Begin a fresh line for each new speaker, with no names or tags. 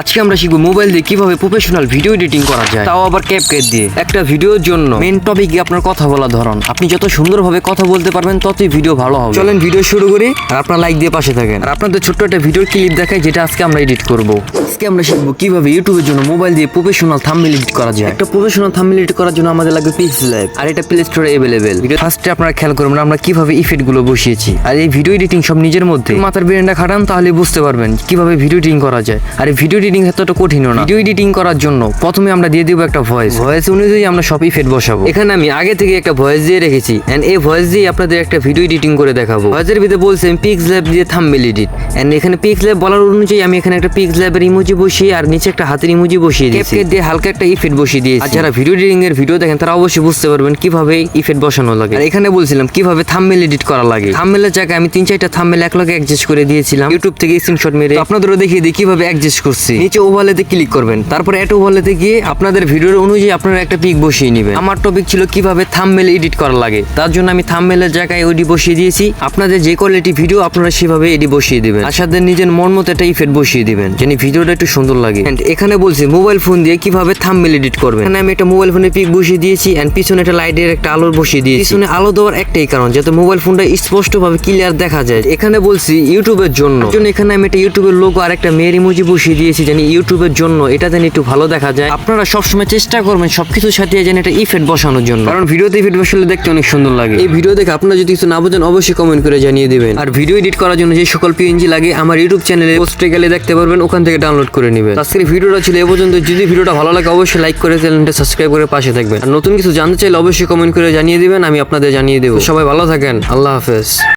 আজকে আমরা শিখব মোবাইল দিয়ে কীভাবে প্রফেশনাল ভিডিও এডিটিং করা যায়। তাও আবার ক্যাপকাট দিয়ে। একটা ভিডিওর জন্য মেন টপিকে আপনার কথা বলা ধরন। আপনি যত সুন্দরভাবে কথা বলতে পারবেন ততই ভিডিও ভালো হবে। চলেন ভিডিও শুরু করি আর আপনার লাইক দিয়ে পাশে থাকেন। আর আপনাদের ছোট্ট একটা ভিডিওর ক্লিপ দেখাই যেটা আজকে আমরা এডিট করব। আজকে আমরা শিখব কীভাবে ইউটিউবের জন্য মোবাইল দিয়ে প্রফেশনাল থাম্বনেল এডিট করা যায়। একটা প্রফেশনাল থাম্বনেল এডিট করার জন্য আমাদের লাগবে পিক্সেল ল্যাব আর এটা প্লে স্টোরে অ্যাভেলেবেল ফার্স্টে আপনারা খেয়াল করবেন আমরা কীভাবে ইফেক্টগুলো বসিয়েছি। আর এই ভিডিও এডিটিং সব নিজের মধ্যে। মাথার ব্রেনটা খাটান তাহলে বুঝতে পারবেন কীভাবে ভিডিও এডিটিং করা যায়। আর এই ভিডিও এডিটিং এতটা কঠিন না। ভিডিও এডিটিং করার জন্য প্রথমে আমরা দিয়ে দিব একটা ভয়েস ভয়েস অনুযায়ী আমরা সব ইফেক্ট বসাবো। এখানে আমি আগে থেকে একটা ভয়েস দিয়ে রেখেছি এন্ড এই ভয়েস দিয়ে আপনাদের একটা ভিডিও এডিটিং করে দেখাবো। ভয়েসের ভিতরে বলছে পিক্স ল্যাব দিয়ে থাম্বনেল এডিট এন্ড এখানে পিক্স ল্যাব বলার অনুযায়ী আমি এখানে একটা পিক্স ল্যাবের ইমোজি বসিয়ে আর নিচে একটা হাতের ইমোজি বসিয়ে দিয়েছি। দিয়ে হালকা একটা ইফেক্ট বসিয়ে দিয়েছি। আর যারা ভিডিও এডিটিং এর ভিডিও দেখেন তারা অবশ্যই বুঝতে পারবেন কীভাবে ইফেক্ট বসানো লাগে। আর এখানে বলছিলাম কীভাবে থাম্বনেল এডিট করা লাগে। থাম্বনেলের জায়গায় আমি তিন চারটা থাম্বনেল এক লগে অ্যাডজাস্ট করে দিয়েছিলাম। ইউটিউব থেকে স্ক্রিনশট মেরে আপনাদেরও দেখিয়ে দিই কীভাবে অ্যাডজাস্ট করছি। নিচে ওভালেতে ক্লিক করবেন। তারপরে এট ওভালেতে গিয়ে আপনাদের ভিডিওর অনুযায়ী আপনারা একটা পিক বসিয়ে নেবেন। আমার টপিক ছিল কীভাবে থাম্বনেল এডিট করা লাগে। তার জন্য আমি থাম্বনেলের জায়গায় ওডি বসিয়ে দিয়েছি। আপনাদের যে কোয়ালিটি ভিডিও আপনারা সেভাবে এডি বসিয়ে দেবেন। আর সাথে নিজের মন মতো একটা ইফেক্ট বসিয়ে দিবেন। যেন ভিডিওটা একটু সুন্দর লাগে। And এখানে বলছি মোবাইল ফোন দিয়ে কীভাবে থাম্বনেল এডিট করবেন? এখানে আমি একটা মোবাইল ফোনে পিক বসিয়ে দিয়েছি এন্ড পিছনে একটা লাইটের একটা আলো বসিয়ে দিয়েছি। পিছনে আলো দেওয়ার একটাই কারণ, যাতে মোবাইল ফোনটা স্পষ্টভাবে ক্লিয়ার দেখা যায়। এখানে বলছি ইউটিউবের জন্য। জন্য এখানে আমি একটা ইউটিউবের লোগো আর একটা মেয়ের ইমোজি বসিয়ে দিয়েছি। জানি ইউটিউবের জন্য এটা যেন একটু ভালো দেখা যায়। আপনারা সবসময় চেষ্টা করবেন সবকিছুর সাথে যেন একটা ইফেক্ট বসানোর জন্য। কারণ ভিডিওতে ইফেক্ট বসালে দেখতে অনেক সুন্দর লাগে। এই ভিডিও দেখে আপনারা যদি কিছু না বোঝেন অবশ্যই কমেন্ট করে জানিয়ে দিবেন। আর ভিডিও এডিট করার জন্য যে সকল পিএনজি লাগে আমার ইউটিউব চ্যানেলে পোস্টে গেলে দেখতে পারবেন ওখান থেকে ডাউনলোড করে নেবেন। আজকের ভিডিওটা ছিল এ পর্যন্ত। যদি ভিডিওটা ভালো লাগে অবশ্যই লাইক করে চ্যানেলটা সাবস্ক্রাইব করে পাশে থাকবেন। আর নতুন কিছু জানতে চাইলে অবশ্যই কমেন্ট করে জানিয়ে দিবেন আমি আপনাদের জানিয়ে দেবো। সবাই ভালো থাকেন আল্লাহ হাফেজ।